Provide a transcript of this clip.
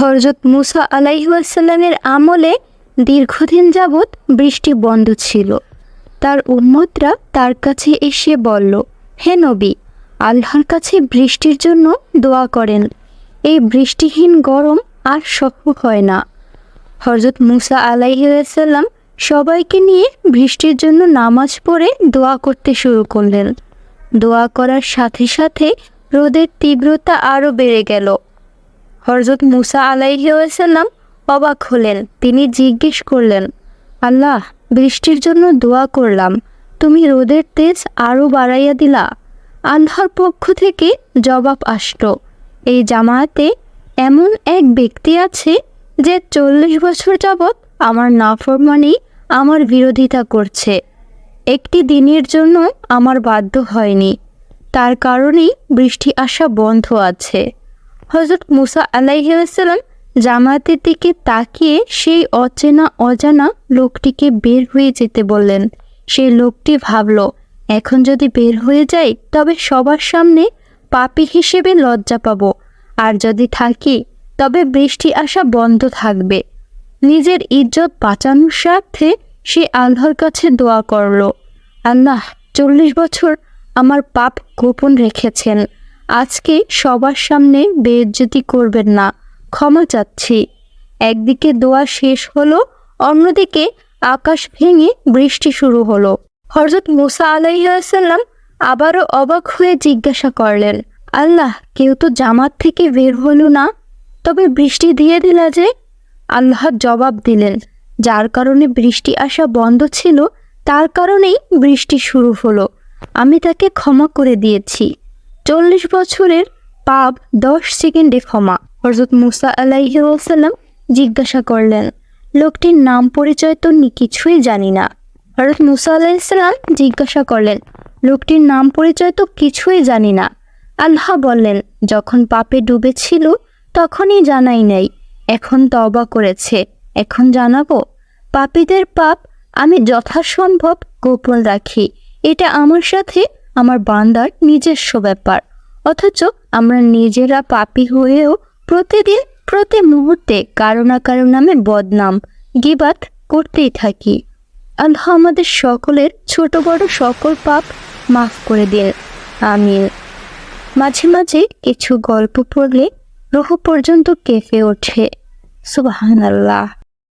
হরজত মুসা আলাইসাল্লামের আমলে দীর্ঘদিন যাবৎ বৃষ্টি বন্ধ ছিল। তার উম্মতরা তার কাছে এসে বলল, হে নবী, আল্লাহর কাছে বৃষ্টির জন্য দোয়া করেন। এই বৃষ্টিহীন গরম আর সহ্য হয় না। হরজত মুসা আলাইসাল্লাম সবাইকে নিয়ে বৃষ্টির জন্য নামাজ পড়ে দোয়া করতে শুরু করলেন। দোয়া করার সাথে সাথে রোদের তীব্রতা আরও বেড়ে গেল। হরজত মুসা আলাইসাল্লাম অবাক হলেন। তিনি জিজ্ঞেস করলেন, আল্লাহ, বৃষ্টির জন্য দোয়া করলাম। তুমি রোদের তেজ আরও বাড়াইয়া দিলা। আল্লাহর পক্ষ থেকে জবাব আসলো, এই জামায়াতে এমন এক ব্যক্তি আছে যে চল্লিশ বছর যাবৎ আমার নাফরমানি আমার বিরোধিতা করছে। একটি দিনের জন্য আমার বাধ্য হয়নি। তার কারণেই বৃষ্টি আসা বন্ধ আছে। হজরত মুসা আলাইসাল্লাম জামায়াতের দিকে তাকিয়ে সেই অচেনা অজানা লোকটিকে বের হয়ে যেতে বললেন। সেই লোকটি ভাবল, এখন যদি বের হয়ে যাই, তবে সবার সামনে পাপী হিসেবে লজ্জা পাব। আর যদি থাকি, তবে বৃষ্টি আসা বন্ধ থাকবে। নিজের ইজ্জত বাঁচানোর স্বার্থে সে আল্লাহর কাছে দোয়া করল। আল্লাহ, চল্লিশ বছর আমার পাপ গোপন রেখেছেন। আজকে সবার সামনে বেজ্জতি করবেন না, ক্ষমা চাচ্ছি। একদিকে দোয়া শেষ হলো, অন্যদিকে আকাশ ভেঙে বৃষ্টি শুরু হলো। হজরত মুসা আলাইসাল্লাম আবারও অবাক হয়ে জিজ্ঞাসা করলেন, আল্লাহ, কেউ তো জামাত থেকে বের হলো না? তবে বৃষ্টি দিয়ে দিলা যে? আল্লাহ জবাব দিলেন, যার কারণে বৃষ্টি আসা বন্ধ ছিল, তার কারণেই বৃষ্টি শুরু হলো। আমি তাকে ক্ষমা করে দিয়েছি। চল্লিশ বছরের পাপ দশ সেকেন্ডে ক্ষমা। হজরত মুসা আলাইসাল্লাম জিজ্ঞাসা করলেন, লোকটির নাম পরিচয় তো কিছুই জানি না। হজরত মুসা আলাইসাল্লাম জিজ্ঞাসা করলেন, লোকটির নাম পরিচয় তো কিছুই জানি না। আল্লাহ বললেন, যখন পাপে ডুবেছিল, তখনই জানাই নাই। এখন তবা করেছে। এখন জানাব, পাপীদের পাপ আমি যথাসম্ভব গোপন রাখি। এটা আমার সাথে আমার বান্দার নিজস্ব ব্যাপার। অথচ আমরা নিজেরা পাপী হয়েও প্রতিদিন, প্রতি মুহূর্তে কারও না কারও নামে বদনাম গিবাত করতেই থাকি। আল্লাহ আমাদের সকলের ছোট বড় সকল পাপ মাফ করে দিন। আমিন। মাঝে মাঝে কিছু গল্প পড়লে রুহ পর্যন্ত কেঁপে ওঠে। সুবাহান আল্লাহ